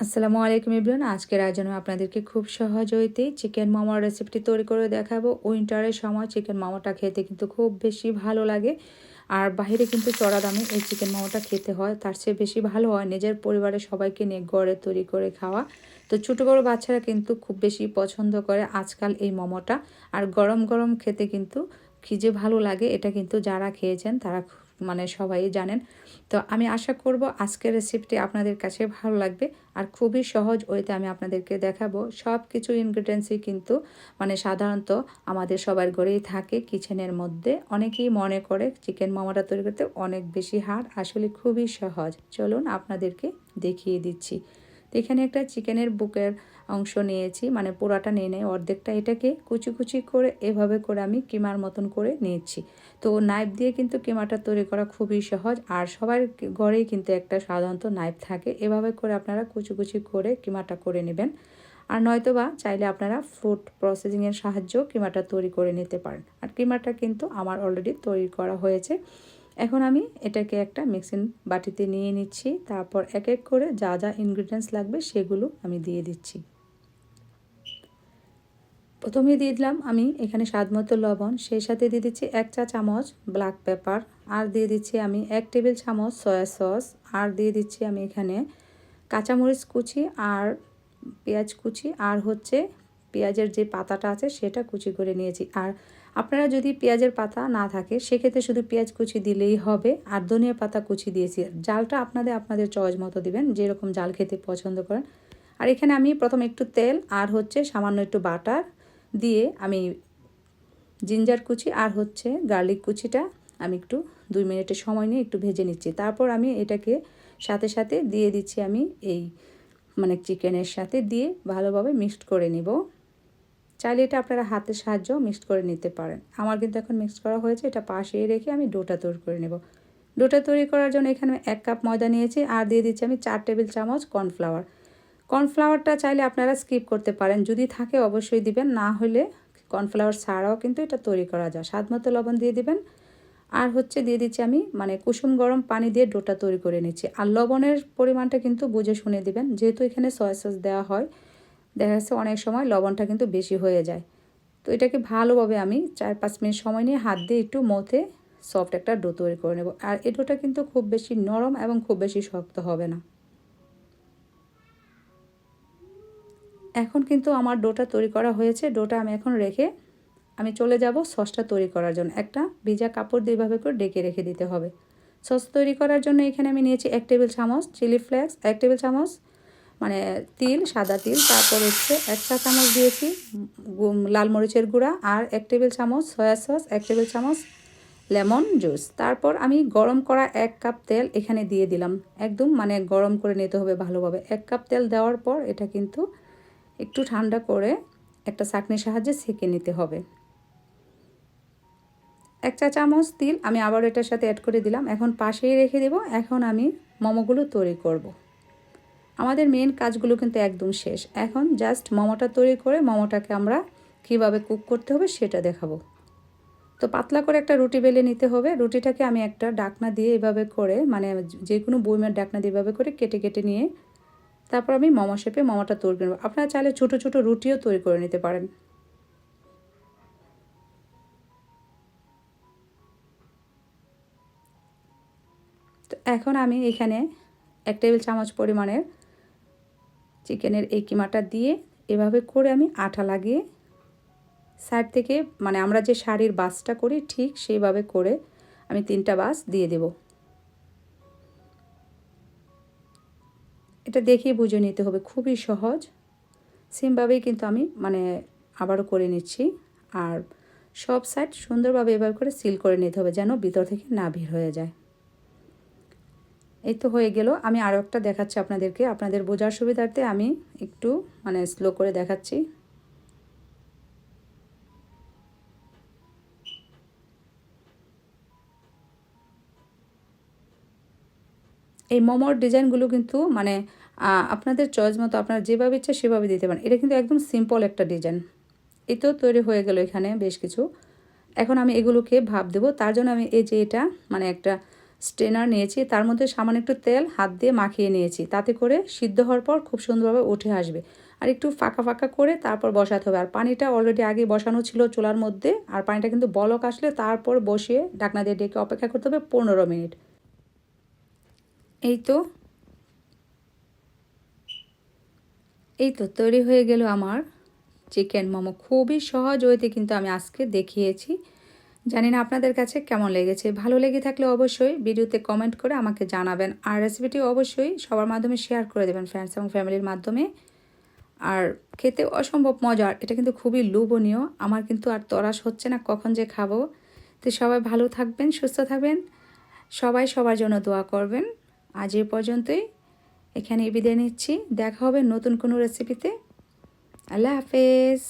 আসসালামু আলাইকুম ইবরান আজকের আয়োজনে আপনাদেরকে খুব সহজ হইতে চিকেন মোমোর রেসিপিটি তৈরি করে দেখাবো। উইন্টারের সময় চিকেন মোমোটা খেতে কিন্তু খুব বেশি ভালো লাগে। আর বাইরে কিন্তু চড়া দামে এই চিকেন মোমোটা খেতে হয়। তার চেয়ে বেশি ভালো হয় নিজের পরিবারের সবাইকে নিয়ে গড়ে তৈরি করে খাওয়া। তো ছোটো বড়ো বাচ্চারা কিন্তু খুব বেশি পছন্দ করে আজকাল এই মোমোটা। আর গরম গরম খেতে কিন্তু খিজে ভালো লাগে। এটা কিন্তু যারা খেয়েছেন তারা মানে সবাই জানেন। তো আমি আশা করব আজকের রেসিপিটি আপনাদের কাছে ভালো লাগবে আর খুবই সহজ ওইতে আমি আপনাদেরকে দেখাবো। সব কিছু ইনগ্রিডিয়েন্টসই কিন্তু মানে সাধারণত আমাদের সবার ঘরেই থাকে কিচেনের মধ্যে। অনেকেই মনে করে চিকেন মোমোটা তৈরি করতে অনেক বেশি হার আসলে খুবই সহজ। চলুন আপনাদেরকে দেখিয়ে দিচ্ছি। তো এখানে একটা চিকেনের বুকের অংশ নিয়েছি মানে পোড়াটা নিয়ে নেয় অর্ধেকটা এটাকে কুচি কুচি করে এভাবে করে আমি কিমার মতন করে নিয়েছি তো নাইফ দিয়ে কিন্তু কিমাটা তৈরি করা খুবই সহজ, আর সবার ঘরেই কিন্তু একটা সাধারণত নাইফ থাকে, এভাবে করে আপনারা কুচি কুচি করে কিমাটা করে নেবেন। আর নয়তোবা চাইলে আপনারা ফুড প্রসেসিংয়ের সাহায্যেও কিমাটা তৈরি করে নিতে পারেন। আর কিমাটা কিন্তু আমার অলরেডি তৈরি করা হয়েছে। এখন আমি এটাকে একটা মিক্সিং বাটিতে নিয়ে নিচ্ছি, তারপর এক এক করে যা যা ইনগ্রিডিয়েন্টস লাগবে সেগুলো আমি দিয়ে দিচ্ছি। প্রথমে দিয়ে দিলাম আমি এখানে স্বাদ মতো লবণ, সেই সাথে দিয়ে দিচ্ছি এক চা চামচ ব্ল্যাক পেপার আর দিয়ে দিচ্ছি আমি এক টেবিল চামচ সয়া সস আর দিয়ে দিচ্ছি আমি এখানে কাঁচামরিচ কুচি আর পেঁয়াজ কুচি, আর হচ্ছে পেঁয়াজের যে পাতাটা আছে সেটা কুচি করে নিয়েছি। আর আপনারা যদি পেঁয়াজের পাতা না থাকে, সেক্ষেত্রে শুধু পেঁয়াজ কুচি দিলেই হবে, আর ধনিয়া পাতা কুচি দিয়েছি। জালটা আপনাদের আপনাদের চয়েস মতো দিবেন, যেরকম জাল খেতে পছন্দ করেন। আর এখানে আমি প্রথম একটু তেল, আর হচ্ছে সামান্য একটু বাটার দিয়ে আমি জিঞ্জার কুচি আর হচ্ছে গার্লিক কুচিটা আমি একটু দুই মিনিটের সময় নিয়ে একটু ভেজে নিচ্ছি। তারপর আমি এটাকে সাথে সাথে দিয়ে দিচ্ছি আমি এই মানে চিকেনের সাথে দিয়ে ভালোভাবে মিক্সড করে নিব। চাইলে এটা আপনারা হাতের সাহায্য মিক্সড করে নিতে পারেন। আমার কিন্তু এখন মিক্সড করা হয়েছে, এটা পাশে রেখে আমি ডোটা তৈরি করে নেব। ডোটা তৈরি করার জন্য এখানে এক কাপ ময়দা নিয়েছি আর দিয়ে দিচ্ছি আমি চার টেবিল চামচ কর্নফ্লাওয়ার। কর্নফ্লাওয়ারটা চাইলে আপনারা স্কিপ করতে পারেন। যদি থাকে অবশ্যই দিবেন, না হলে কর্নফ্লাওয়ার ছাড়াও কিন্তু এটা তৈরি করা যায়। স্বাদ মতো লবণ দিয়ে দিবেন। আর হচ্ছে দিয়ে দিচ্ছি আমি মানে কুসুম গরম পানি দিয়ে ডোটা তৈরি করে নিচ্ছি। আর লবণের পরিমাণটা কিন্তু বুঝে শুনে দিবেন। যেহেতু এখানে সয়া সস দেওয়া হয়, দেখা যাচ্ছে অনেক সময় লবণটা কিন্তু বেশি হয়ে যায়। তো এটাকে ভালোভাবে আমি চার পাঁচ মিনিট সময় নিয়ে হাত দিয়ে একটু মথে সফট একটা ডো তৈরি করে নেব। আর এই ডোটা কিন্তু খুব বেশি নরম এবং খুব বেশি শক্ত হবে না। এখন কিন্তু আমার ডোটা তৈরি করা হয়েছে। ডোটা আমি এখন রেখে আমি চলে যাব সসটা তৈরি করার জন্য। একটা ভিজা কাপড় দিয়ে এভাবে করে ডেকে রেখে দিতে হবে। সস তৈরি করার জন্য এখানে আমি নিয়েছি এক টেবিল চামচ চিলি ফ্লেক্স, এক টেবিল চামচ মানে তিল, সাদা তিল, তারপর হচ্ছে এক চা চামচ দিয়েছি লাল মরিচের গুঁড়া আর এক টেবিল চামচ সয়া সস, এক টেবিল চামচ লেমন জুস। তারপর আমি গরম করা এক কাপ তেল এখানে দিয়ে দিলাম। একদম মানে গরম করে নিতে হবে ভালোভাবে। এক কাপ তেল দেওয়ার পর এটা কিন্তু একটু ঠান্ডা করে একটা চাকনির সাহায্যে সেঁকে নিতে হবে। এক চা চামচ তিল আমি আবার এটার সাথে অ্যাড করে দিলাম। এখন পাশেই রেখে দেব। এখন আমি মোমোগুলো তৈরি করব। আমাদের মেন কাজগুলো কিন্তু একদম শেষ। এখন জাস্ট মোমোটা তৈরি করে মোমোটাকে আমরা কীভাবে কুক করতে হবে সেটা দেখাবো। তো পাতলা করে একটা রুটি বেলে নিতে হবে। রুটিটাকে আমি একটা ডাকনা দিয়ে এভাবে করে মানে যে কোনো বইমের ডাকনা দিয়ে এভাবে করে কেটে কেটে নিয়ে তারপর আমি মোমো শেপে মোমোটা তৈরি করব আপনারা চাইলে ছোটো ছোটো রুটিও তৈরি করে নিতে পারেন। তো এখন আমি এখানে এক টেবিল চামচ পরিমাণের চিকেনের এই কিমাটা দিয়ে এভাবে করে আমি আঠা লাগিয়ে সাইড থেকে মানে আমরা যে শাড়ির বাসটা করি ঠিক সেইভাবে করে আমি তিনটা বাস দিয়ে দেবো। এটা দেখেই বুঝে নিতে হবে, খুবই সহজ। সেমভাবেই কিন্তু আমি মানে আবারও করে নিচ্ছি। আর সব সাইড সুন্দরভাবে এবার করে সিল করে নিতে হবে যেন ভিতর থেকে না ভিড় হয়ে যায়। এই তো হয়ে গেল। আমি আরও একটা দেখাচ্ছি আপনাদেরকে। আপনাদের বোঝার সুবিধার্থে আমি একটু মানে স্লো করে দেখাচ্ছি। এই মোমোর ডিজাইনগুলো কিন্তু মানে আপনাদের চয়েস মতো আপনারা যেভাবে ইচ্ছা সেভাবে দিতে পারেন। এটা কিন্তু একদম সিম্পল একটা ডিজাইন এই তো তৈরি হয়ে গেল এখানে বেশ কিছু। এখন আমি এগুলোকে ভাব দেবো। তার জন্য আমি এই যে এটা মানে একটা স্ট্রেনার নিয়েছি। তার মধ্যে সামান্য একটু তেল, হাত দিয়ে মাখিয়ে নিয়েছি। তাতে করে সিদ্ধ হওয়ার পর খুব সুন্দরভাবে উঠে আসবে। আর একটু ফাঁকা ফাঁকা করে তারপর বসাতে হবে। আর পানিটা অলরেডি আগে বসানো ছিল চুলার মধ্যে। আর পানিটা কিন্তু বলক আসলে তারপর বসিয়ে ঢাকনা দিয়ে ডেকে অপেক্ষা করতে হবে পনেরো মিনিট। এই তো। এই তো তৈরি হয়ে গেল আমার চিকেন মোমো। খুবই সহজ ওয়েতে কিন্তু আমি আজকে দেখিয়েছি। জানি না আপনাদের কাছে কেমন লেগেছে। ভালো লেগে থাকলে অবশ্যই ভিডিওতে কমেন্ট করে আমাকে জানাবেন। আর রেসিপিটি অবশ্যই সবার মাধ্যমে শেয়ার করে দেবেন ফ্রেন্ডস এবং ফ্যামিলির মাধ্যমে। আর খেতে অসম্ভব মজার। এটা কিন্তু খুবই লোভনীয়। আমার কিন্তু আর তরাস হচ্ছে না কখন যে খাব। তো সবাই ভালো থাকবেন, সুস্থ থাকবেন। সবাই সবার জন্য দোয়া করবেন। আজ এ পর্যন্তই। এখানে বিদায় নিচ্ছি। দেখা হবে নতুন কোনো রেসিপিতে আল্লাহ হাফেজ।